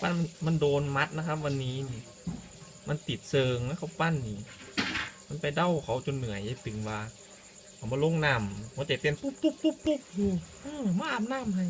ปั้นมันโดนมัดนะครับ วันนี้นี่มันติดเซิงแล้วเขาปั้นนี่ มันไปเด้าเขาจนเหนื่อยยายตึงว่าเอามาลงน้ำหัวใจเต้นปุ๊บปุ๊บปุ๊บปุ๊บอยู่อืมมาอาบน้ำให้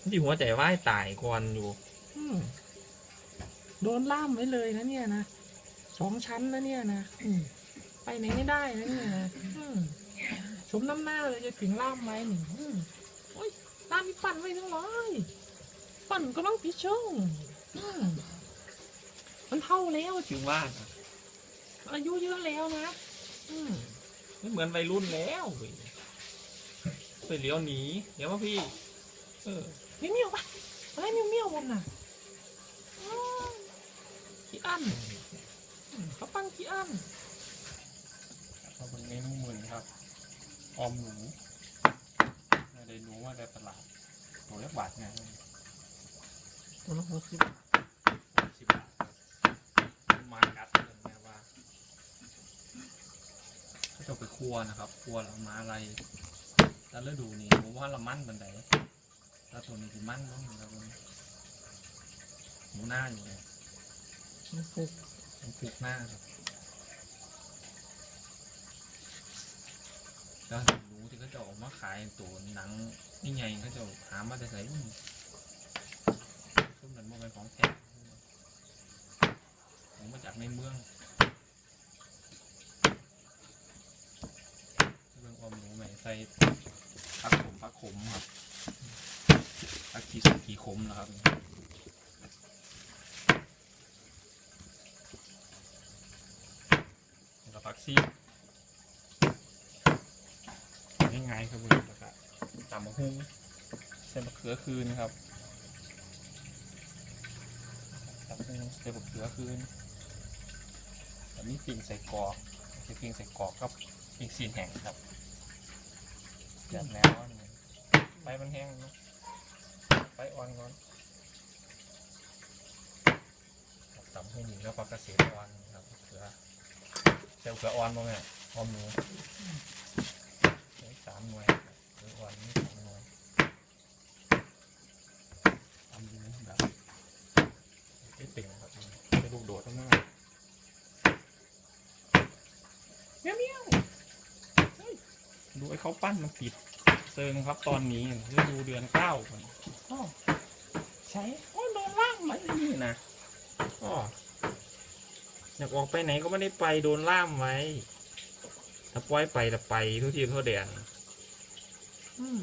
มันที่หัวใจว่ายตายก่อนอยู่อืโดนล่ามไว้เลยนะเนี่ยนะสองชั้นนะเนี่ยนะไปไหนไม่ได้นะเนี่ยนะอืมสมน้ำหน้าเลยจะถึงล่ามไว้หนึ่งโอ้ยล่ามมีปั่นไว้ทั้งร้อย ปั่นก็ต้องพิชช่งอืมมันเท่าแล้วถึงว่านะอายุเยอะแล้วนะอืมไม่เหมือนวัยรุ่นแล้วไปเลี้ยวหนีเดี๋ยวมาพี่ เออเมียวเมียวปะอะไรเมียวเมียวบนน่ะอ้าขี้อั้นเขาปั้งขี้อั้นเราเป็นเมนูมือครับ ออมหนูได้หนูว่าได้ตลาดตัวละบาทไง ตัวละหกสิบสิบบาทครับมากัดเลยแม่ว่าเขาจะไปครัวนะครับครัวแล้วมาอะไรแล้วฤดูนี้ผมว่าละมั่นบันไดแล้วตัวนี้คือมั่นบ้างแล้วมันหมูหน้าอยู่เลยมันฟุกมันฟุกหน้าครับแล้วเห็นหนูที่เขาจะออกมาขายตัวหนังนี่ไงเขาจะหามาแต่ใส่ รุ่นซุ่มนั้นมันเป็นของแท้ผมมาจากในเมืองเรื่องอมหนูใหม่ใส่ผักขมผักขมครับผักชีสกีขมนะครับแล้วผักซีง่ายๆครับเพื่อนแล้วก็ตำมะฮุ้งใส่มะเขือคืนครับตำมะฮุ้ง ใส่มะเขือคืนแล้วมีปิ่งใส่กอกใส่ปิ่งใส่กอกกับปิ่งซีนแห้งครับจัดแล้วไฟมันแห้งนะไฟอ่อนก่อนตำมะฮุ้งแล้วก็กระเสียอ่อนครับมะเขือเซลเกลืออ่อนบ้างเนี่ยหอมหนูสามหน่วยเกลืออ่อนนี่สองหน่วยทำดูแบบไม่ติ่งครับไปลูก โดดข้างหน้าเมี้ยวเมี้ยวเฮ้ยดูไอ้เขาปั้นมันติดเซิงครับตอนนี้ฤดูเดือนเก้ามันอ้อใช้โอ้ยโดนล่างไหมนี่นะอ้ออยากออกไปไหนก็ไม่ได้ไปโดนล่ามไว้ถ้าปล่อยไปแต่ไปทุกทีทั่วแดนอืม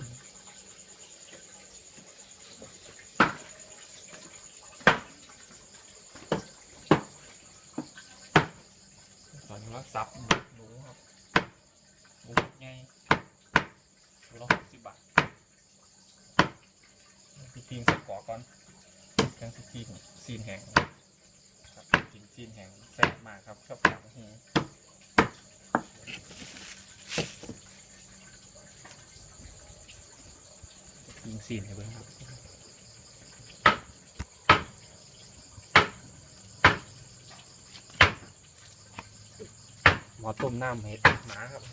ตอนนี้ว่าซับหนูครับหมูไงตัวละหกสิบบาทพี่กินใส่กอก่อนกันสกินซีนแห้งครับกินจีนแห้งแซ่บมากครับชอบกับเฮกินซีนให้เบิ่งครับ อต้มน้ำเห็ดหมาครับ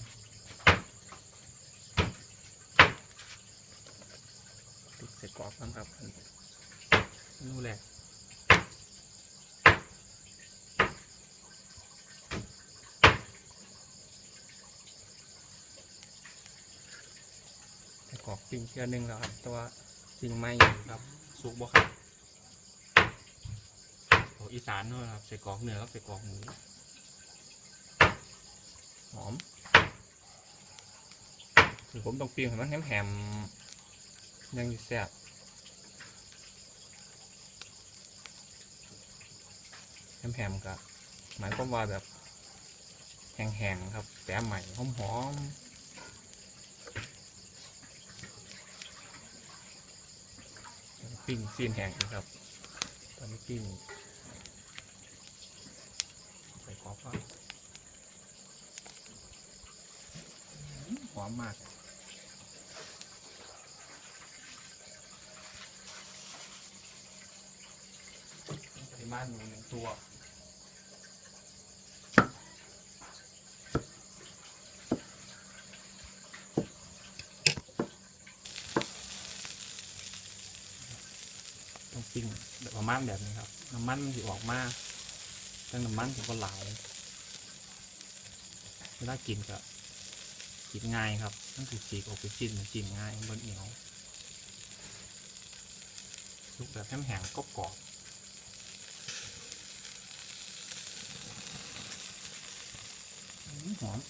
ติดเสร็จกรอบกันครับนู่นแหละใส่กรอกปิ้งเทื่อหนึงแล้วครับแต่ว่าปิ้งไม่อยู่ครับสุกบ่ครับโอ้อีสานเนอะครับใส่กรอกเนื้อครับใส่กรอกหมู หอมคือผมต้องปิ้งให้มันแหมๆยังแซ่บแหมๆกับหมายความว่าแบบแห้งๆครับแต่ใหม่หอมๆปิ้งซีนแห้งครับตอนนี้ปิ้งใส่ขอบครับห อมมากปริมาณหมูหนึ่งตัวต้องปิ้งปิ้งแบบประมาณแบบนี้ครับ น้ำมันมันจะออกมาแต่น้ำมันจะก็หลายเวลากินก็ กินง่ายครับนั่นคือจีกออกไปจิ้นมันจิ้นง่ายบนเหนียวสุกแบบแห้งๆก็กรอบหอม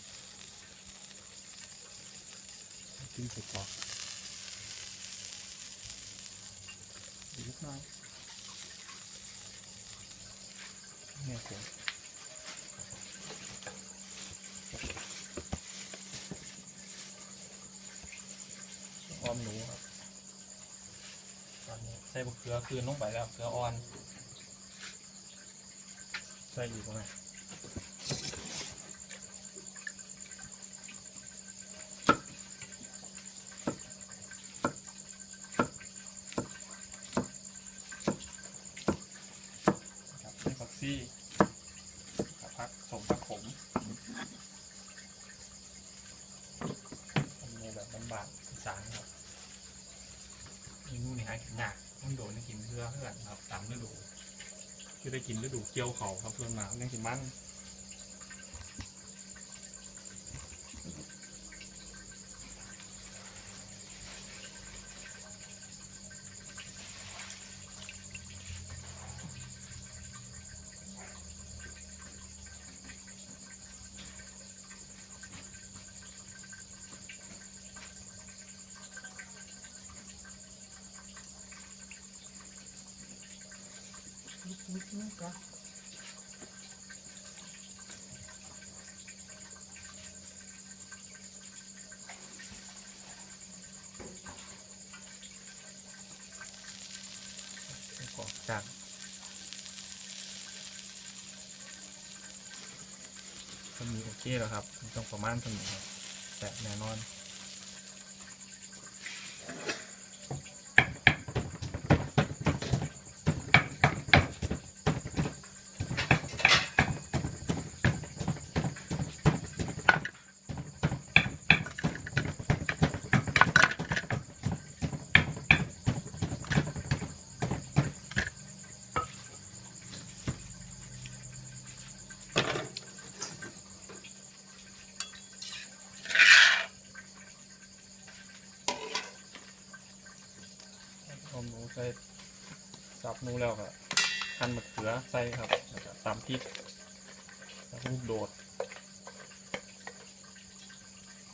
กินใส่กรอบอีกนิดหน่อยเนี่ยผมออมหนูครับ ต อนนี้ใส่บะเขือคืนลงไปแล้วเขืออ่อน ใส่อยู่ตรงไหนครับนี่ผักซี่กับผักสมผักขมอันนี้แบบบานๆอีสานครับ เมนูนี่หากินยากต้อง โดนให้กินเพื่อเพื่อนครับตามฤดูคือได้กินฤดูเกี่ยวเขาครับส่วนมากเนี่ยสิมันกอก จาก ก็มีโอเคแล้วครับ ต้องประมาณเท่านี้ครับแต่แน่นอน นูแล้วก็หั่นมะเขือใส่ครับแล้วก็ตำพริกแล้วลูกโดด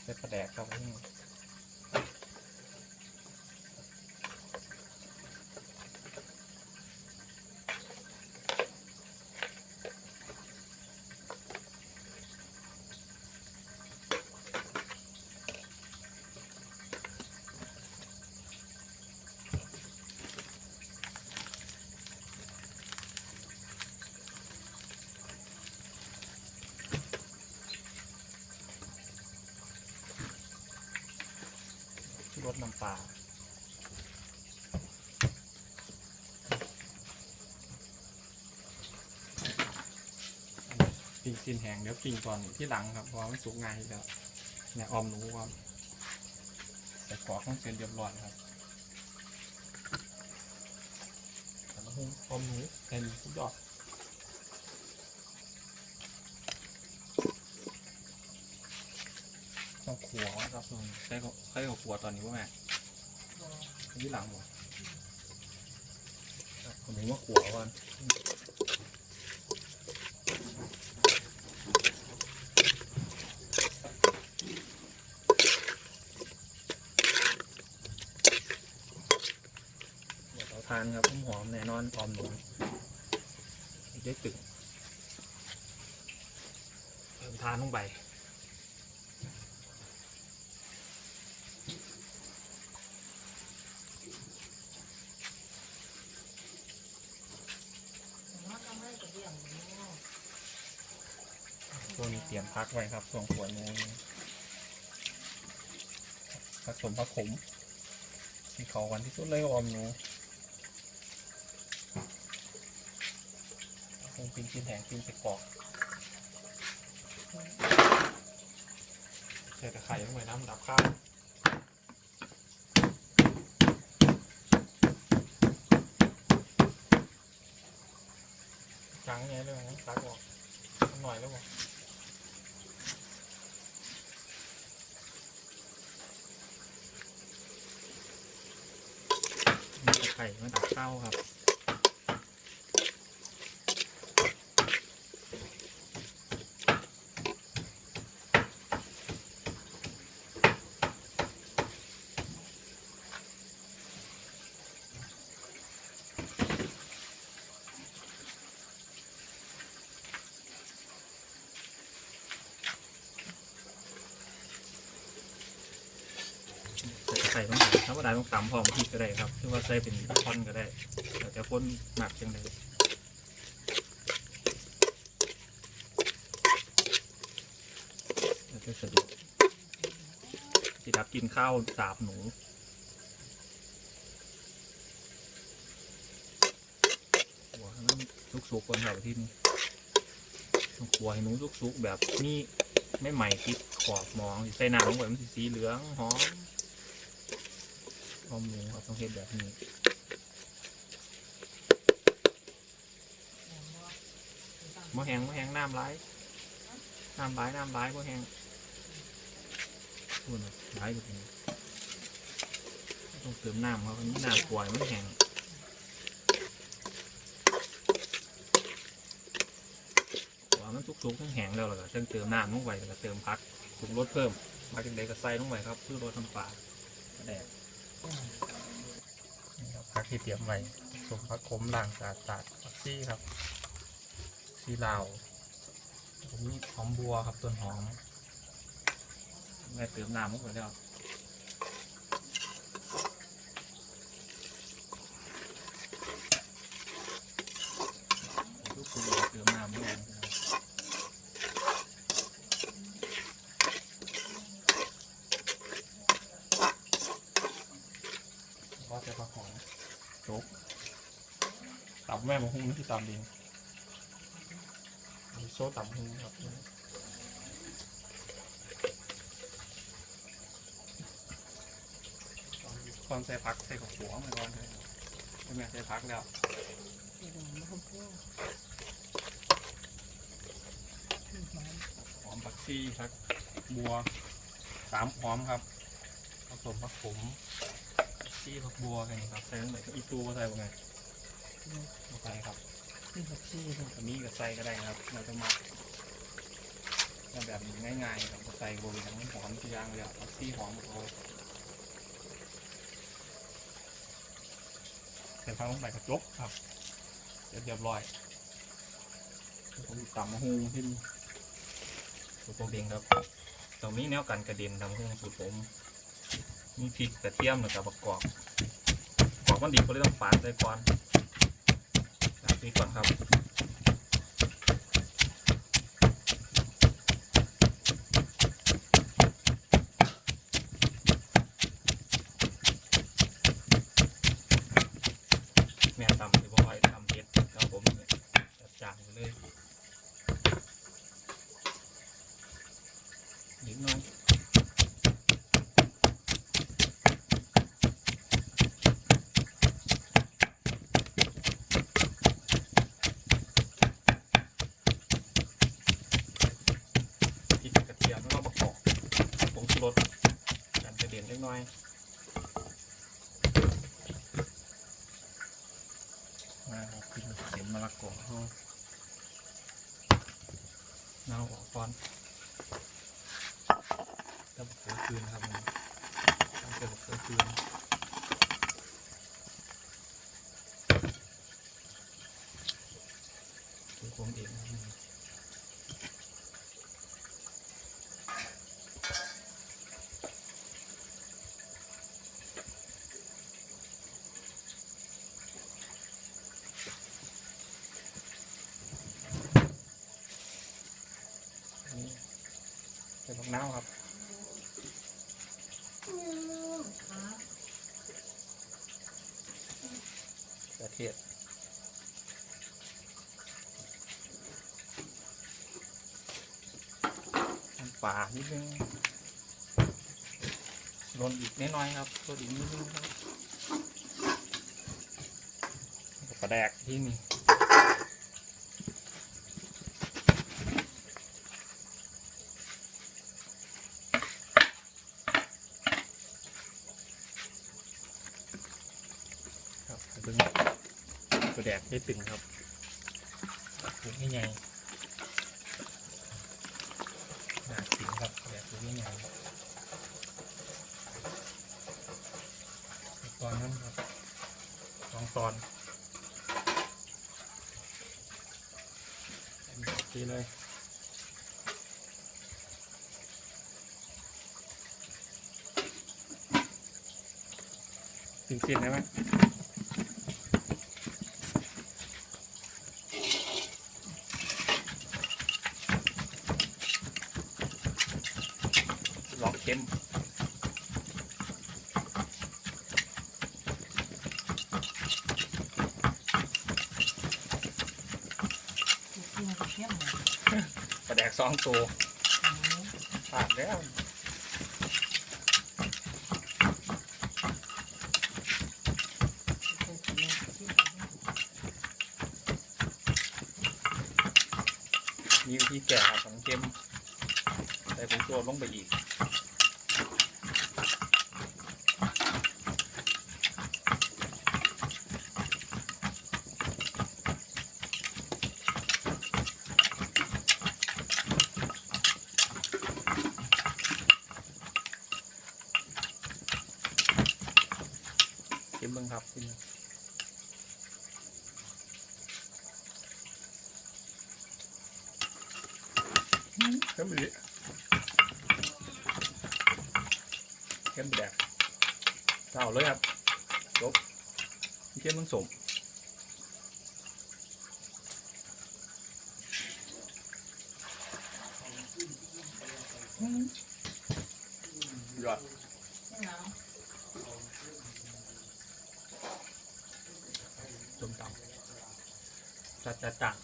ใส่ปลาแดกครับ น้ำปลาปิ้งซีนแห้งเดี๋ยวปิ้งก่อนที่หลังครับเพราะมันสุกง่ายแล้วเนี่ยออมหนูครับแต่กรอกต้องเสร็จเรียบร้อยครับแต่ละหุ้งออมหนูเห็นทุกดอก ต้องขัวไว้ครับลุงใช้เขาใช้เขาขัวตอนนี้ว่าแม่ที่หลังหมดผมถึงว่าขัวก่อนเดี๋ยวเราทานครับหอมแน่นอนออมหนูอีกได้ตึงเพิ่มทานลงไป ตัวนี้เตรียม พักไว้ครับส่วนขวดนี้ผสมผสมที่เขากันที่สุดเลยออมหนูคงกินกินแหงกินใส่กอกใส่ตะไคร้ลงไปน้ำดับข้าวครั้งไงเลยนะตักออกมันหน่อยแล้วบอก มีตะ ไข่มาตักข้าครับ ใส่ตะไคร่ต้ต้องตำพร้อมพริกก็ได้ครับหรือว่าใส่เป็นท่อนก็ได้แต่จะคนหมักจังไดแล้วก็สะดวกสิดับกินข้าวสาบหนูหัวให้นสุกๆก่อนครับที่นี่ต้องขัวให้หนูสุกๆแบบนี้ไม่ใหม่ติดขอบหมองใส่น้ำลงไปมันสีเหลืองหอม หอมหมูครับต้องเฮ็ดแบบนี้มะแหงมะแหงน้ำร้ายน้ำร้ายน้ำร้ายมะแหงพูดนะร้ายแบบนี้ต้องเติมน้ำครับนนี้น้ำกวายมันแห้งว่ามันสุกๆทั้งแห้งแล้วล่ะก็ต้องเติมน้ำลงไปแล้วเติมพักปรุงรสเพิ่ม มาจังใดก็ใส่ลงไปครับเพื่อรสน้ำปลาแดก นี่ครับผักที่เตรียมไว้สมผักขมล่างสาดสาดผักซี่ครับซีลาวผมมีหอมบัวครับต้นหอมแม่เติมน้ำลงไปแล้วทุกคนเติมน้ำลงไปนะครับว่าจะผักหอม จบตับ แม่มาหุ้งนี่คือตำเองมีโซ่ตับหุ้งครับตอนใส่พักใส่กับหัวมาก่อนเลยเป็นไงใส่พักแล้วหอมผักซี่พักบัวสามหอมครับผสมผักขมซี่ผักบัวกันครับใส่ลงไปก็อีตูก็ใส่ลงไป ลงไปครับที่ผักชีเนี่ยอันนี้ก็ใส่ก็ได้นะครับ เราจะหมักเอาแบบง่ายๆครับใส่โรยทั้งหอมทุกอย่างเลยอะผักซี่หอมพอใส่พังลงไปกระจกครับเดี๋ยวเรียบร้อยผมตำมะฮุงที่นี่สูตรโปรเองครับตรงนี้แนวกันกระเด็นทำเครื่องสูตรผม มีพริกกระเทียมแล้วกับประกอบกรอบมันดีก็เลยต้องฝานใส่ก่อนฝา นี้ก่อนครับ แม่ตำที่พ่อยทำเด็ดครับผมเนี่ยจัดจานไปเลยนิดหน่อยพริกกระเทียมแล้วก็ประกอบผงชูรสกันกระเด็ นเล็กน้อยมาขึ้นเสียมมะละกอเขาเน่าออกก่อนแล้วเสือคืนครับมันต้องเจอเสือคืนตัวผมเองนะานิดนึงลนอีกน้อยๆครับลนอีนิดนึงครับกระแดกที่นี่ครับเบิ้งกรแดกได้ตึงครับไม่ใหญ่ แบบนี้ไงตอนนั้นครับสองตอนดีเลยๆถึงเส้นได้ไหม หลอกเข้ม กินกับ เียมกระแดกสองตัวผ่านแล้วมีวิธีแกะของเกมใส่ผงตัวลงไปอีก เกมเบิ้งครับที่นี่เข้มไปดิเข้มแดกเจ้าเลยครับจบเข้มมึงสมยอด จมตำจัดจัดจัด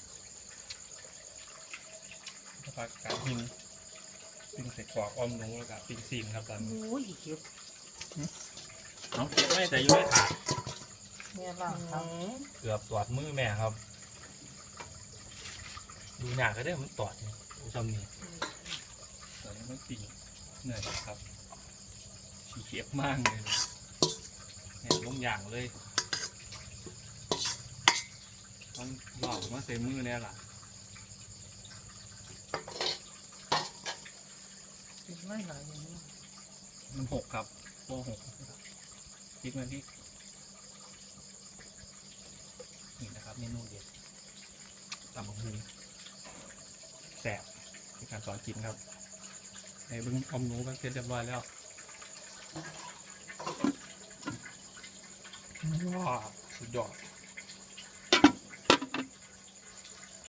แล้วก็การยิงปิ้งใส่กรอกอ้อมหนูแล้วก็ปิ้งซีนครับตอนนี้โอ้ยเก็บน้องไม่แต่อยังไม่ขาดแม่ล่างครับเกือบตอดมือแม่ครับ ดูหนักก็ได้มันตอดนี่ดูซ้ำนี่ตอนนี้มันปิ่งเหนื่อยครับขี้เกียจมากเลย เนี่ยลงอย่างเลยต้องหลอกมาใส่มือเนี่ยล่ะกินไม่หลายอย่างนี้มันหกครับโปหกพริกมาพริกนี่นะครับเมนูเด็ดตำบักหุ่งแสบในการสอนกินครับในเบึงอมหนูกันเสร็จเรียบร้อยแล้ว ว้าวสุดยอด